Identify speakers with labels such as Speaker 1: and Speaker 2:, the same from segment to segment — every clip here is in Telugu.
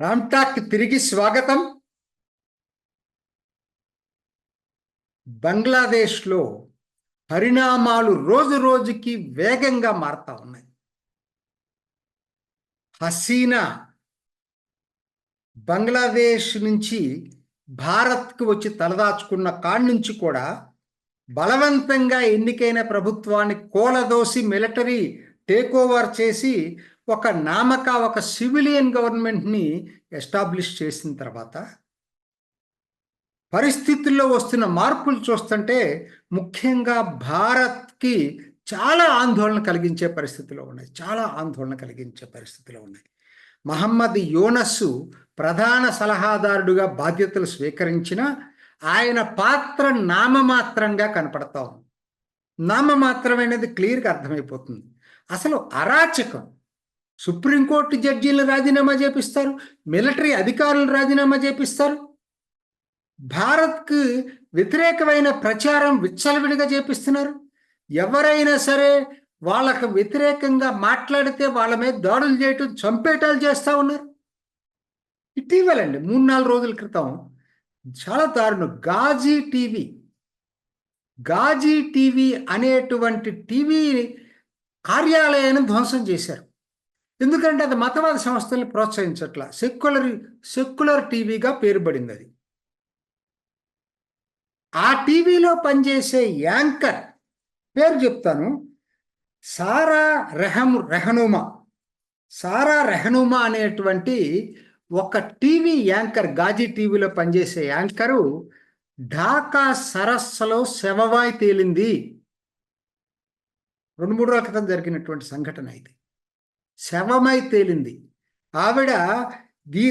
Speaker 1: రామ్టాక్ తిరిగి స్వాగతం. బంగ్లాదేశ్లో పరిణామాలు రోజు రోజుకి వేగంగా మారుతా ఉన్నాయి. హసీనా బంగ్లాదేశ్ నుంచి భారత్కు వచ్చి తలదాచుకున్న కాడి నుంచి కూడా బలవంతంగా ఎన్నికైన ప్రభుత్వాన్ని కోలదోసి మిలిటరీ టేక్ ఓవర్ చేసి ఒక నామక ఒక సివిలియన్ గవర్నమెంట్ని ఎస్టాబ్లిష్ చేసిన తర్వాత పరిస్థితుల్లో వస్తున్న మార్పులు చూస్తుంటే ముఖ్యంగా భారత్కి చాలా ఆందోళన కలిగించే పరిస్థితిలో ఉన్నాయి. చాలా ఆందోళన కలిగించే పరిస్థితిలో ఉన్నాయి. మహమ్మద్ యోనస్సు ప్రధాన సలహాదారుడుగా బాధ్యతలు స్వీకరించిన ఆయన పాత్ర నామమాత్రంగా కనపడతా ఉంది. నామమాత్రమైనది క్లియర్గా అర్థమైపోతుంది. అసలు అరాచకం సుప్రీంకోర్టు జడ్జీలు రాజీనామా చేపిస్తారు మిలిటరీ అధికారులు రాజీనామా చేపిస్తారు. భారత్కు వ్యతిరేకమైన ప్రచారం విచ్చలవిడిగా చేపిస్తున్నారు. ఎవరైనా సరే వాళ్ళకు వ్యతిరేకంగా మాట్లాడితే వాళ్ళ మీద దాడులు చేయటం చంపేటాలు చేస్తూ ఉన్నారు. ఇటీవలండి మూడు నాలుగు రోజుల క్రితం చాలా దారుణం. గాజీ టీవీ గాజీ టీవీ అనేటువంటి టీవీ కార్యాలయాన్ని ధ్వంసం చేశారు. ఎందుకంటే అది మతవాద సంస్థల్ని ప్రోత్సహించట్ల. సెక్యులర్ సెక్యులర్ టీవీగా పేరుపడింది అది. ఆ టీవీలో పనిచేసే యాంకర్ పేరు చెప్తాను. సారా రెహమ్ రెహనుమా. సారా రెహనుమా అనేటువంటి ఒక టీవీ యాంకర్ గాజీ టీవీలో పనిచేసే యాంకరు ఢాకా సరస్సులో శవవాయి తేలింది. రెండు మూడు రోజుల క్రితం జరిగినటువంటి సంఘటన ఇది. శవమై తేలింది. ఆవిడ దీ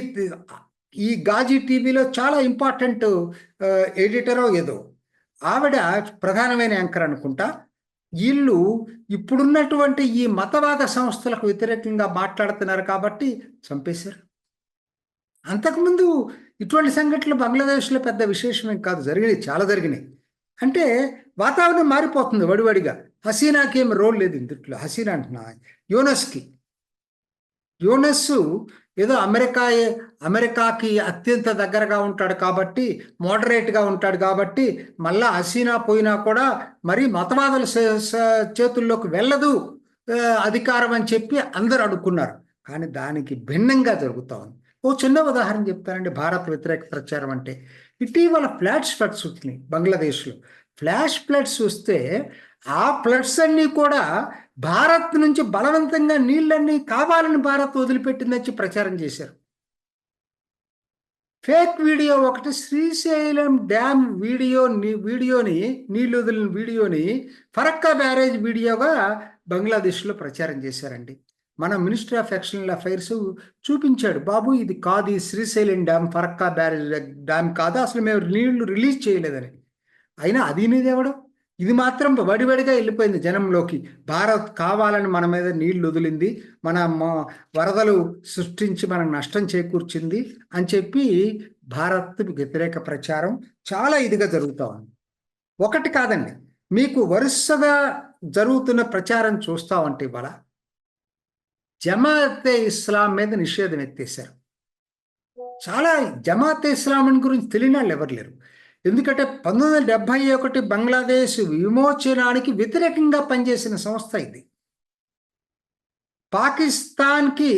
Speaker 1: ఈ గాజీ టీవీలో చాలా ఇంపార్టెంట్ ఎడిటరో ఏదో. ఆవిడ ప్రధానమైన యాంకర్ అనుకుంటా. వీళ్ళు ఇప్పుడున్నటువంటి ఈ మతవాద సంస్థలకు వ్యతిరేకంగా మాట్లాడుతున్నారు కాబట్టి చంపేశారు. అంతకుముందు ఇటువంటి సంఘటనలు బంగ్లాదేశ్లో పెద్ద విశేషమేం కాదు జరిగినాయి చాలా జరిగినాయి. అంటే వాతావరణం మారిపోతుంది వడివడిగా. హసీనాకి ఏం రోల్ లేదు ఇందుట్లో. హసీనా అంటున్నా యోనస్కి. యోనస్ ఏదో అమెరికా అమెరికాకి అత్యంత దగ్గరగా ఉంటాడు కాబట్టి మోడరేట్గా ఉంటాడు కాబట్టి మళ్ళా హసీనా పోయినా కూడా మరి మతవాదుల చేతుల్లోకి వెళ్ళదు అధికారం అని చెప్పి అందరు అనుకున్నారు కానీ దానికి భిన్నంగా జరుగుతూ ఉంది. ఓ చిన్న ఉదాహరణ చెప్తానండి భారత్ వ్యతిరేక ప్రచారం అంటే. ఇటీవల ఫ్లాష్ ఫ్లడ్స్ వచ్చినాయి బంగ్లాదేశ్లో. ఫ్లాష్ ఫ్లడ్స్ వస్తే ఆ ఫ్లడ్స్ అన్నీ కూడా భారత్ నుంచి బలవంతంగా నీళ్ళన్నీ కావాలని భారత్ వదిలిపెట్టిందని ప్రచారం చేశారు. ఫేక్ వీడియో ఒకటి శ్రీశైలం డ్యామ్ వీడియో వీడియోని నీళ్ళు వదిలిన వీడియోని ఫరక్కా బ్యారేజ్ వీడియోగా బంగ్లాదేశ్లో ప్రచారం చేశారండి. మన మినిస్టర్ ఆఫ్ ఎక్స్టర్నల్ అఫైర్స్ చూపించాడు బాబు ఇది కాదు ఈ Srisailam dam Farakka barrage dam కాదు అసలు మేము నీళ్ళు రిలీజ్ చేయలేదని. అయినా అది నీదేవడం ఇది మాత్రం వడివడిగా వెళ్ళిపోయింది జనంలోకి. భారత్ కావాలని మన మీద నీళ్ళు వదిలింది మన వరదలు సృష్టించి మనకు నష్టం చేకూర్చింది అని చెప్పి భారత్ వ్యతిరేక ప్రచారం చాలా ఇదిగా జరుగుతూ ఉంది. ఒకటి కాదండి మీకు వరుసగా జరుగుతున్న ప్రచారం చూస్తామంటే ఇవాళ జమాతే ఇస్లాం మీద నిషేధం ఎత్తేశారు. చాలా జమాతే ఇస్లాం గురించి తెలియని వాళ్ళు ఎవరు లేరు. ఎందుకంటే పంతొమ్మిది వందల డెబ్భై ఒకటి బంగ్లాదేశ్ విమోచనానికి వ్యతిరేకంగా పనిచేసిన సంస్థ ఇది. పాకిస్తాన్కి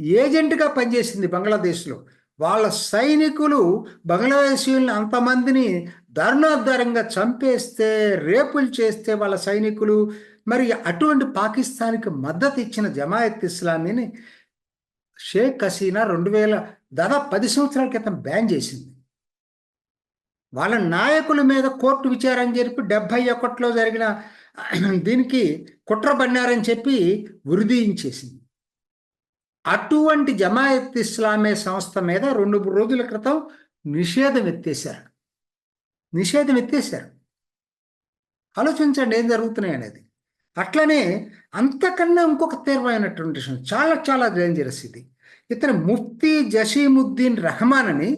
Speaker 1: ఏజెంట్గా పనిచేసింది బంగ్లాదేశ్లో. వాళ్ళ సైనికులు బంగ్లాదేశీయులను అంతమందిని దారుణోద్ధారంగా చంపేస్తే రేపులు చేస్తే వాళ్ళ సైనికులు మరి అటువంటి పాకిస్తాన్కి మద్దతు ఇచ్చిన జమాయత్ ఇస్లామీని షేక్ హసీనా రెండు వేల దాదాపు పది సంవత్సరాల క్రితం బ్యాన్ చేసింది. వాళ్ళ నాయకుల మీద కోర్టు విచారం జరిపి డెబ్బై ఒకటిలో జరిగిన దీనికి కుట్ర పన్నారని చెప్పి ఉరిదీయించేసింది అటువంటి జమాయత్ ఇస్లామే సంస్థ మీద రెండు రోజుల క్రితం నిషేధం ఎత్తేశారు. నిషేధం ఎత్తేశారు. ఆలోచించండి ఏం జరుగుతున్నాయి అనేది. అట్లనే అంతకన్నా ఇంకొక తీవ్రమైనటువంటి విషయం చాలా చాలా డేంజరస్ ఇది. ఇతను ముఫ్తీ జషీముద్దీన్ రెహమాన్ అని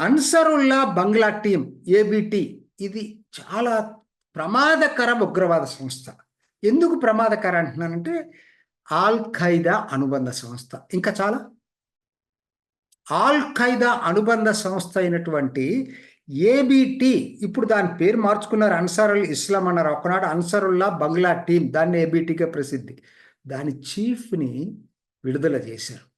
Speaker 1: అన్సరుల్లా బంగ్లా టీం ఏబిటి ఇది చాలా ప్రమాదకర ఉగ్రవాద సంస్థ. ఎందుకు ప్రమాదకర అంటున్నానంటే ఆల్ ఖైదా అనుబంధ సంస్థ. ఇంకా చాలా? ఆల్ ఖైదా అనుబంధ సంస్థ అయినటువంటి ఏబిటి ఇప్పుడు దాని పేరు మార్చుకున్నారు అన్సారుల్ ఇస్లాం అన్నారు. ఒకనాడు అన్సారుల్లా బంగ్లా టీం దాన్ని ఏబిటిగా ప్రసిద్ధి. దాని చీఫ్ని విడుదల చేశారు.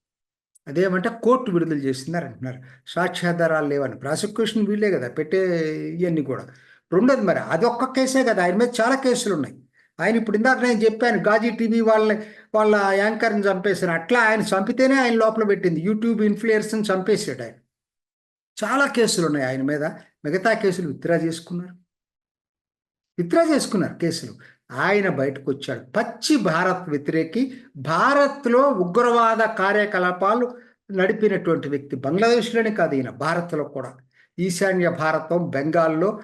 Speaker 1: అదేమంటే కోర్టు విడుదల చేసిందని అంటున్నారు. సాక్ష్యాధారాలు లేవని. ప్రాసిక్యూషన్ వీళ్ళే కదా పెట్టే ఇవన్నీ కూడా. రెండోది మరి అదొక్క కేసే కదా. ఆయన మీద చాలా కేసులు ఉన్నాయి ఆయన ఇప్పుడు ఇందాక నేను చెప్పాను గాజీ టీవీ వాళ్ళని వాళ్ళ యాంకర్ని చంపేశారు. అట్లా ఆయన చంపితేనే ఆయన లోపల పెట్టింది. యూట్యూబ్ ఇన్ఫ్లుయర్స్ని చంపేశాడు ఆయన. చాలా కేసులు ఉన్నాయి ఆయన మీద. మిగతా కేసులు విత్డ్రా చేసుకున్నారు. విత్డ్రా చేసుకున్నారు కేసులు. ఆయన బయటకు వచ్చాడు పచ్చి భారత్ వ్యతిరేకి భారత్లో ఉగ్రవాద కార్యకలాపాలు నడిపినటువంటి వ్యక్తి బంగ్లాదేశ్లోనే కాదు ఈయన భారత్లో కూడా. ఈశాన్య భారతం బెంగాల్లో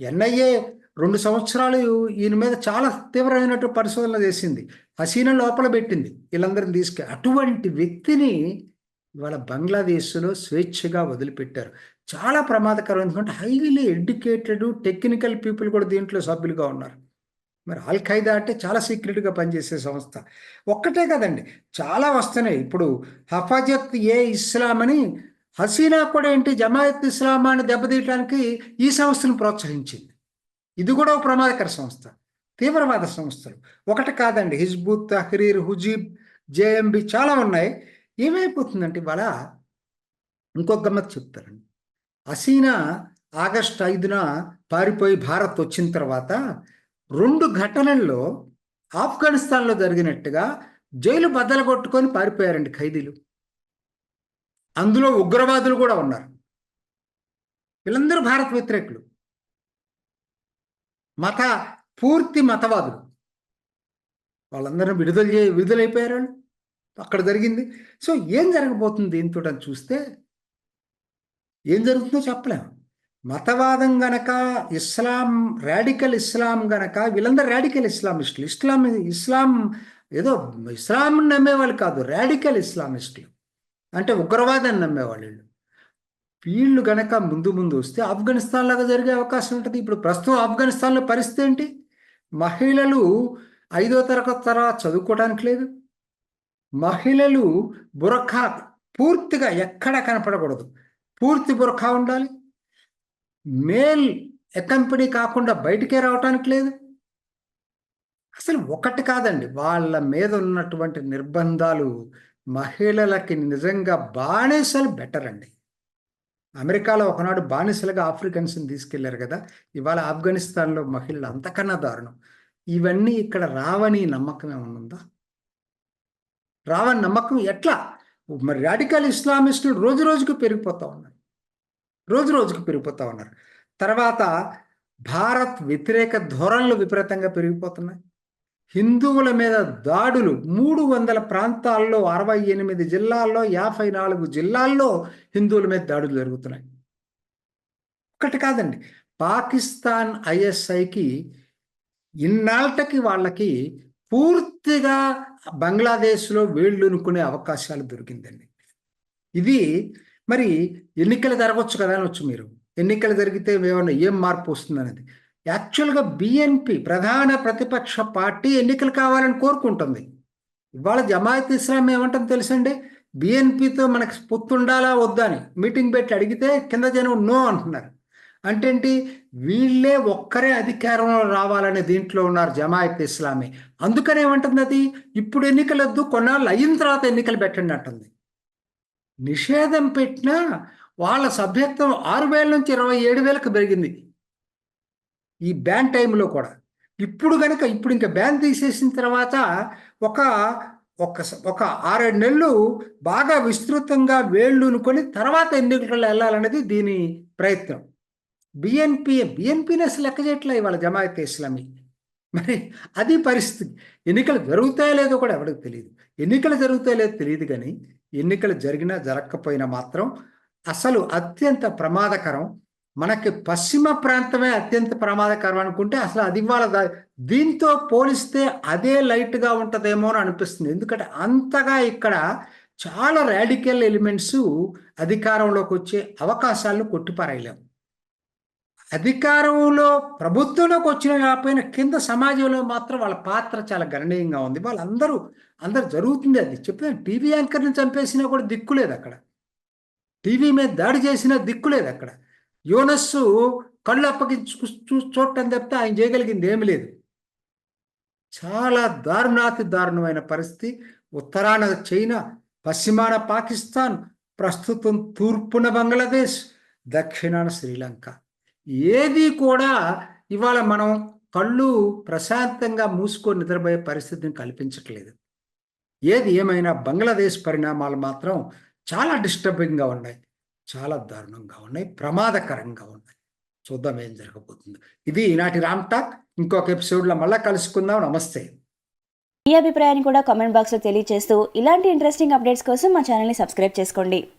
Speaker 1: ఎన్ఐఏ రెండు సంవత్సరాలు ఈయన మీద చాలా తీవ్రమైనటువంటి పరిశోధన చేసింది. హసీనా లోపల పెట్టింది వీళ్ళందరిని తీసుకె అటువంటి వ్యక్తిని ఇవాళ బంగ్లాదేశ్లో స్వేచ్ఛగా వదిలిపెట్టారు. చాలా ప్రమాదకరం ఎందుకంటే హైలీ ఎడ్యుకేటెడ్ టెక్నికల్ పీపుల్ కూడా దీంట్లో సభ్యులుగా ఉన్నారు. మరి అల్ ఖైదా అంటే చాలా సీక్రెట్గా పనిచేసే సంస్థ. ఒక్కటే కదండి చాలా వస్తున్నాయి. ఇప్పుడు హఫాజత్ ఏ ఇస్లాం అని హసీనా కూడా ఏంటి జమాయత్ ఇస్లామాన్ని అని దెబ్బతీయడానికి ఈ సంస్థను ప్రోత్సహించింది. ఇది కూడా ఒక ప్రమాదకర సంస్థ తీవ్రవాద సంస్థలు. ఒకటి కాదండి హిజ్బుత్ తహరీర్ హుజీబ్ జేఎంబి చాలా ఉన్నాయి. ఏమైపోతుందంటే ఇవాళ ఇంకొక గమ్మత్ చెప్తారండి. హసీనా ఆగస్ట్ ఐదున పారిపోయి భారత్ వచ్చిన తర్వాత రెండు ఘటనల్లో ఆఫ్ఘనిస్తాన్లో జరిగినట్టుగా జైలు బద్దలు కొట్టుకొని పారిపోయారండి ఖైదీలు. అందులో ఉగ్రవాదులు కూడా ఉన్నారు. వీళ్ళందరూ భారత్ వ్యతిరేకులు. మత పూర్తి మతవాదులు. వాళ్ళందరూ విడుదల చే విడుదలైపోయారు వాళ్ళు. అక్కడ జరిగింది. సో ఏం జరగబోతుంది దీంతో చూస్తే ఏం జరుగుతుందో చెప్పలేము. మతవాదం గనక ఇస్లాం రాడికల్ ఇస్లాం గనక వీళ్ళందరూ రాడికల్ ఇస్లామిస్టులు. ఇస్లాం ఇస్లాం ఏదో ఇస్లాం నమ్మేవాళ్ళు కాదు రాడికల్ ఇస్లామిస్టులు. అంటే ఉగ్రవాదాన్ని నమ్మేవాళ్ళు వీళ్ళు. వీళ్ళు గనక ముందు ముందు వస్తే ఆఫ్ఘనిస్తాన్ లాగా జరిగే అవకాశం ఉంటుంది. ఇప్పుడు ప్రస్తుతం ఆఫ్ఘనిస్తాన్లో పరిస్థితి ఏంటి? మహిళలు ఐదో తరగతి తర్వాత చదువుకోవడానికి లేదు. మహిళలు బురఖా పూర్తిగా ఎక్కడ కనపడకూడదు. పూర్తి బురఖా ఉండాలి. మేల్ ఎకంపెనీ కాకుండా బయటికే రావటానికి లేదు. అసలు ఒకటి కాదండి వాళ్ళ మీద ఉన్నటువంటి నిర్బంధాలు మహిళలకి నిజంగా బానిసలు బెటర్ అండి. అమెరికాలో ఒకనాడు బానిసలుగా ఆఫ్రికన్స్ని తీసుకెళ్ళారు కదా ఇవాళ ఆఫ్ఘనిస్తాన్లో మహిళలు అంతకన్నా దారుణం. ఇవన్నీ ఇక్కడ రావని నమ్మకం ఏమన్నా రావని నమ్మకం ఎట్లా? మరి రాడికల్ ఇస్లామిస్టులు రోజు రోజుకు పెరిగిపోతా ఉన్నారు. రోజు రోజుకు పెరిగిపోతూ ఉన్నారు. తర్వాత భారత్ వ్యతిరేక ధోరణులు విపరీతంగా పెరిగిపోతున్నాయి. హిందువుల మీద దాడులు మూడు వందల ప్రాంతాల్లో అరవై ఎనిమిది జిల్లాల్లో యాభై నాలుగు జిల్లాల్లో హిందువుల మీద దాడులు జరుగుతున్నాయి. ఒకటి కాదండి. పాకిస్తాన్ ఐఎస్ఐకి ఇన్నాళ్ళకి వాళ్ళకి పూర్తిగా బంగ్లాదేశ్లో వేళ్ళునుకునే అవకాశాలు దొరికిందండి. ఇది మరి ఎన్నికలు జరగవచ్చు కదా అనొచ్చు మీరు. ఎన్నికలు జరిగితే ఏమన్నా ఏం మార్పు వస్తుంది అనేది. యాక్చువల్గా బిఎన్పి ప్రధాన ప్రతిపక్ష పార్టీ ఎన్నికలు కావాలని కోరుకుంటుంది. ఇవాళ జమాయత్ ఇస్లాం ఏమంటుంది తెలుసండి? బిఎన్పితో మనకి పొత్తుండాలా వద్దా అని. మీటింగ్ పెట్టి అడిగితే కింద జనం నో అంటున్నారు. అంటే ఏంటి? వీళ్ళే ఒక్కరే అధికారంలో రావాలనే దీంట్లో ఉన్నారు జమాయత్ ఇస్లామీ. అందుకనే ఏమంటుంది అది? ఇప్పుడు ఎన్నికలు వద్దు కొన్నాళ్ళు అయిన తర్వాత ఎన్నికలు పెట్టండి అంటుంది. నిషేధం పెట్టినా వాళ్ళ సభ్యత్వం ఆరు వేల నుంచి ఇరవై ఏడు వేలకు పెరిగింది. ఈ బ్యాన్ టైంలో కూడా. ఇప్పుడు కనుక ఇప్పుడు ఇంకా బ్యాన్ తీసేసిన తర్వాత ఒక ఒక ఒక ఆరేడు నెలలు బాగా విస్తృతంగా వేళ్ళునుకొని తర్వాత ఎన్నికలు వెళ్ళాలనేది దీని ప్రయత్నం. బిఎన్పి బిఎన్పిని అసలు లెక్క చేయట్లే ఇవాళ జమాయత్ ఇస్లామీ. మరి అది పరిస్థితి. ఎన్నికలు జరుగుతాయో లేదో కూడా ఎవరికి తెలియదు. ఎన్నికలు జరుగుతాయో లేదో తెలియదు కానీ ఎన్నికలు జరిగినా జరగకపోయినా మాత్రం అసలు అత్యంత ప్రమాదకరం. మనకి పశ్చిమ ప్రాంతమే అత్యంత ప్రమాదకరం అనుకుంటే అసలు అది ఇవాళ దీంతో పోలిస్తే అదే లైట్గా ఉంటుందేమో అని అనిపిస్తుంది. ఎందుకంటే అంతగా ఇక్కడ చాలా రాడికల్ ఎలిమెంట్స్ అధికారంలోకి వచ్చే అవకాశాలను కొట్టిపారేయలేము అధికారంలో ప్రభుత్వంలోకి వచ్చిన కాకపోయినా కింద సమాజంలో మాత్రం వాళ్ళ పాత్ర చాలా గణనీయంగా ఉంది. వాళ్ళందరూ అందరు జరుగుతుంది అది. చెప్తాను టీవీ యాంకర్ని చంపేసినా కూడా దిక్కు లేదు అక్కడ. టీవీ మీద దాడి చేసినా దిక్కులేదు అక్కడ. యోనస్సు కళ్ళు అప్పగించు చూ చూడటం తప్పితే ఆయన చేయగలిగింది ఏమి లేదు. చాలా దారుణాతి దారుణమైన పరిస్థితి. ఉత్తరాన చైనా పశ్చిమాన పాకిస్తాన్ ప్రస్తుతం తూర్పున బంగ్లాదేశ్ దక్షిణాన శ్రీలంక. ఏది కూడా ఇవాళ మనం కళ్ళు ప్రశాంతంగా మూసుకొని నిద్రపోయే పరిస్థితిని కల్పించట్లేదు. ఏది ఏమైనా బంగ్లాదేశ్ పరిణామాలు మాత్రం చాలా డిస్టర్బింగ్గా ఉన్నాయి. చాలా దారుణంగా ఉన్నాయి. ప్రమాదకరంగా ఉన్నాయి. చూద్దాం ఏం జరగబోతుంది. ఇది ఈనాటి రామ్ టాక్. ఇంకొక ఎపిసోడ్లో మళ్ళీ కలుసుకుందాం. నమస్తే.
Speaker 2: మీ అభిప్రాయాన్ని కూడా కామెంట్ బాక్స్లో తెలియజేస్తూ ఇలాంటి ఇంట్రెస్టింగ్ అప్డేట్స్ కోసం మా ఛానల్ని సబ్స్క్రైబ్ చేసుకోండి.